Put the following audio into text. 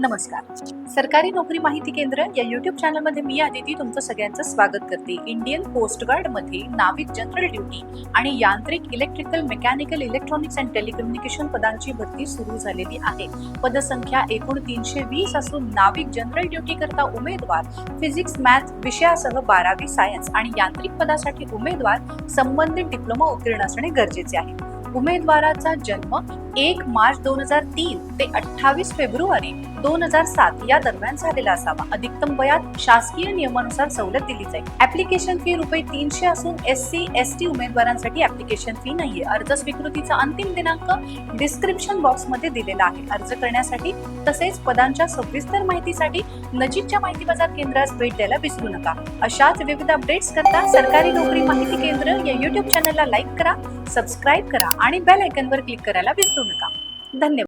नमस्कार. सरकारी नोकरी माहिती केंद्र या युट्यूब चॅनलमध्ये मी आदिती तुमचं सगळ्यांचं स्वागत करते. इंडियन कोस्ट गार्डमध्ये नाविक जनरल ड्युटी आणि यांत्रिक electrical mechanical electronics and telecommunication पदांची भरती सुरू झालेली आहे. पदसंख्या एकूण तीनशे वीस असून नाविक जनरल ड्युटी करता उमेदवार फिजिक्स मॅथ विषयासह बारावी सायन्स आणि यांत्रिक पदासाठी उमेदवार संबंधित डिप्लोमा उत्तीर्ण असणे गरजेचे आहे. उमेदवाराचा जन्म एक मार्च दोन हजार तीन ते अठ्ठावीस फेब्रुवारी दोन हजार सात या दरम्यान झालेला असावा. अधिकतम वयात शासकीय नियमानुसार सवलत दिली जाईल. ऍप्लिकेशन फी रुपये तीनशे असून एस सी एस टी उमेदवारांसाठी ऍप्लिकेशन फी नाहीये. अर्ज स्वीकृतीचा अंतिम दिनांक डिस्क्रिप्शन बॉक्समध्ये दिलेला आहे. अर्ज करण्यासाठी तसेच पदांच्या सविस्तर माहितीसाठी नजीकच्या माहिती बाजार केंद्रास भेट द्यायला विसरू नका. अशाच विविध अपडेट्स करता सरकारी नोकरी माहिती केंद्र या युट्यूब चॅनलला लाईक करा. सबस्क्राईब करा आणि बेल आयकनवर क्लिक करायला विसरू नका. धन्यवाद.